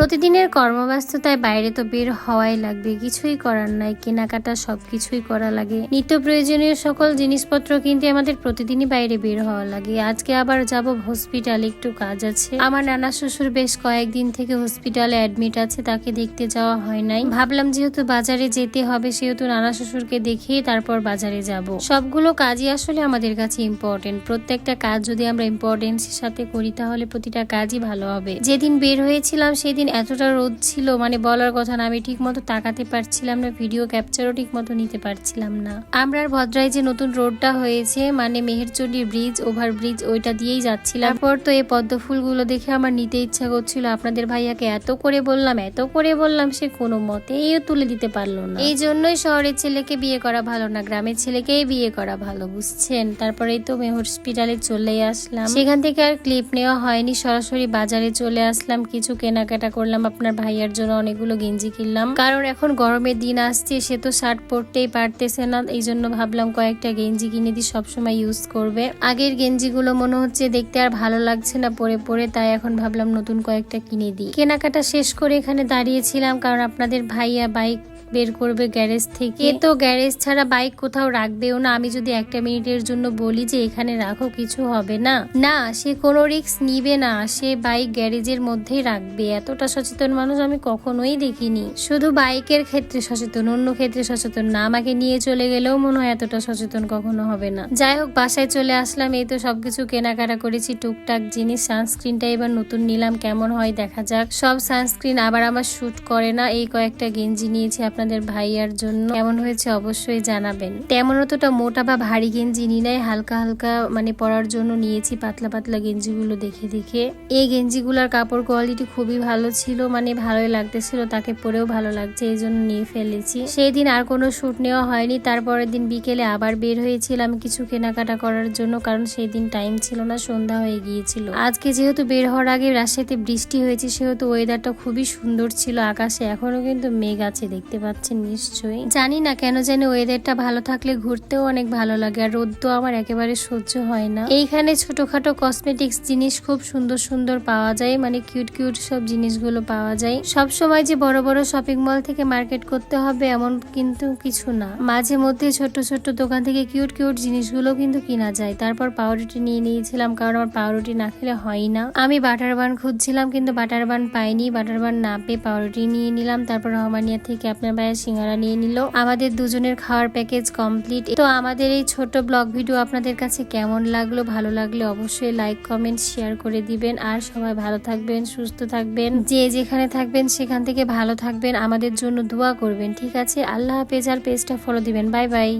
প্রতিদিনের কর্মব্যস্ততায় বাইরে তো বের হওয়াই লাগবে, কিছুই করার নাই, কেনাকাটা সবকিছুই করা লাগে। নিত্য প্রয়োজনীয় সকল জিনিসপত্র কিনতে আমাদের প্রতিদিনই বাইরে বের হওয়া লাগে। আজকে আবার যাব হসপিটালে, একটু কাজ আছে। আমার নানা শ্বশুর বেশ কয়েকদিন থেকে হসপিটালে অ্যাডমিট আছে, তাকে দেখতে যাওয়া হয় নাই। ভাবলাম যেহেতু বাজারে যেতে হবে, সেহেতু নানা শ্বশুরকে দেখেই তারপর বাজারে যাব। সবগুলো কাজই আসলে আমাদের কাছে ইম্পর্টেন্ট প্রত্যেকটা কাজ যদি আমরা ইম্পর্টেন্সের সাথে করি, তাহলে প্রতিটা কাজই ভালো হবে। যেদিন বের হয়েছিলাম, সেদিন এতটা রোদ ছিল মানে বলার কথা না, আমি ঠিক মতো তাকাতে পারছিলাম না ভিডিও ক্যাপচারও ঠিক মতো নিতে পারছিলাম না। আমরার ভদ্রায় যে নতুন রোডটা হয়েছে মানে মেহেরচণ্ডী ব্রিজ ওভার ব্রিজ ওইটা দিয়েই যাচ্ছিলাম। তারপর তো এই পদ্ম ফুলগুলো দেখে আমার নিতে ইচ্ছা করছিল, আপনাদের ভাইয়াকে এত করে বললাম, এত করে বললাম, সে কোনো মতেই তুলে দিতে পারল না। এই জন্যই শহরের ছেলেকে বিয়ে করা ভালো না, গ্রামের ছেলেকেই বিয়ে করা ভালো, বুঝছেন? তারপরেই তো মেয়ে হসপিটালে চলে আসলাম। সেখান থেকে আর ক্লিপ নেওয়া হয়নি, সরাসরি বাজারে চলে আসলাম, কিছু কেনাকাটা করলাম, আপনার ভাইয়ার জন্য অনেকগুলো গেঞ্জি কিনলাম। কারণ এখন গরমের দিন আসছে, সে তো শার্ট পরতেই পারতেছে না, এই জন্য ভাবলাম কয়েকটা গেঞ্জি কিনে দিই, সবসময় ইউজ করবে। আগের গেঞ্জিগুলো মনে হচ্ছে দেখতে আর ভালো লাগছে না, পরে পরে, তাই এখন ভাবলাম নতুন কয়েকটা কিনে দিই। কেনাকাটা শেষ করে এখানে দাঁড়িয়েছিলাম, কারণ আপনাদের ভাইয়া বাইক বের করবে গ্যারেজ থেকে। এ তো গ্যারেজ ছাড়া বাইক কোথাও রাখবেও না। আমি যদি একটা মিনিটের জন্য বলি যে এখানে রাখো কিছু হবে না। না সে কোনো রিস্ক নিবে না। সে বাইক গ্যারেজের মধ্যেই রাখবে। এতটা সচেতন মানুষ আমি কখনোই দেখিনি। শুধু বাইকের ক্ষেত্রে সচেতন অন্য ক্ষেত্রে সচেতন না। আমাকে নিয়ে চলে গেলেও মনে হয় এতটা সচেতন কখনো হবে না। যাই হোক বাসায় চলে আসলাম। এই তো সবকিছু কেনাকাটা করেছি। টুকটাক জিনিস সানস্ক্রিনটা এবার নতুন নিলাম। কেমন হয় দেখা যাক। সব সানস্ক্রিন আবার আমার শ্যুট করে না। এই কয়েকটা গেঞ্জি নিয়েছি আপনাদের ভাইয়ার জন্য কেমন হয়েছে অবশ্যই জানাবেন। তেমন অতটা মোটা বা ভারী গেঞ্জি নি নাই হালকা হালকা মানে পরার জন্য নিয়েছি, পাতলা পাতলা গেঞ্জিগুলো দেখে দেখে। এই গেঞ্জিগুলোর কাপড় কোয়ালিটি খুবই ভালো ছিল মানে ভালোই লাগতেছিল, তাকে পরেও ভালো লাগছে, এই জন্য নিয়ে ফেলেছি। সেই দিন আর কোনো শ্যুট নেওয়া হয়নি, তারপরের দিন বিকেলে আবার বের হয়েছিলাম কিছু কেনাকাটা করার জন্য, কারণ সেই দিন টাইম ছিল না, সন্ধ্যা হয়ে গিয়েছিল। আজকে যেহেতু বের হওয়ার আগে রাজশাহীতে বৃষ্টি হয়েছে, সেহেতু ওয়েদারটা খুবই সুন্দর ছিল, আকাশে এখনও কিন্তু মেঘ আছে দেখতে পাচ্ছেন নিশ্চয়ই। জানি না কেন জানি ওয়েদারটা ভালো থাকলে ঘুরতেও অনেক ভালো লাগে আর রোদ তো আমার একেবারে সহ্য হয় না। এইখানে ছোটখাটো কসমেটিক্স জিনিস খুব সুন্দর সুন্দর পাওয়া যায় মানে কিউট কিউট সব জিনিসগুলো পাওয়া যায়। সব সময় যে বড় বড় শপিং মল থেকে মার্কেট করতে হবে এমন কিন্তু কিছু না। মাঝে মধ্যে ছোট ছোট দোকান থেকে কিউট কিউট জিনিসগুলো কিন্তু কিনা যায়। তারপর পাউরুটি নিয়ে নিয়েছিলাম, কারণ আমার পাউরুটি না খেলে হয় না। আমি বাটার বান খুঁজছিলাম, কিন্তু বাটার বান পাইনি। বাটার বান না পেয়ে পাউরুটি নিয়ে নিলাম। তারপর রহমানিয়া থেকে আপনার ভাইয়ের সিঙ্গারা নিয়ে নিল। আমাদের দুজনের খাওয়ার প্যাকেজ কমপ্লিট। তো আমাদের এই ছোট ব্লগ ভিডিও আপনাদের কাছে কেমন লাগল, ভালো লাগলে অবশ্যই লাইক, কমেন্ট, শেয়ার করে দিবেন। আর সবাই ভালো থাকবেন, সুস্থ থাকবেন। যে যেখানে থাকবেন সেখান থেকে ভালো থাকবেন। আমাদের জন্য দোয়া করবেন, ঠিক আছে? আল্লাহ হাফেজ। আর পেজটা ফলো দিবেন। Bye bye